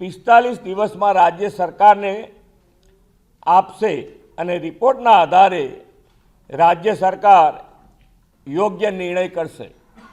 પિસ્તાલીસ દિવસમાં રાજ્ય સરકારને આપશે અને રિપોર્ટના આધારે રાજ્ય સરકાર યોગ્ય નિર્ણય કરશે.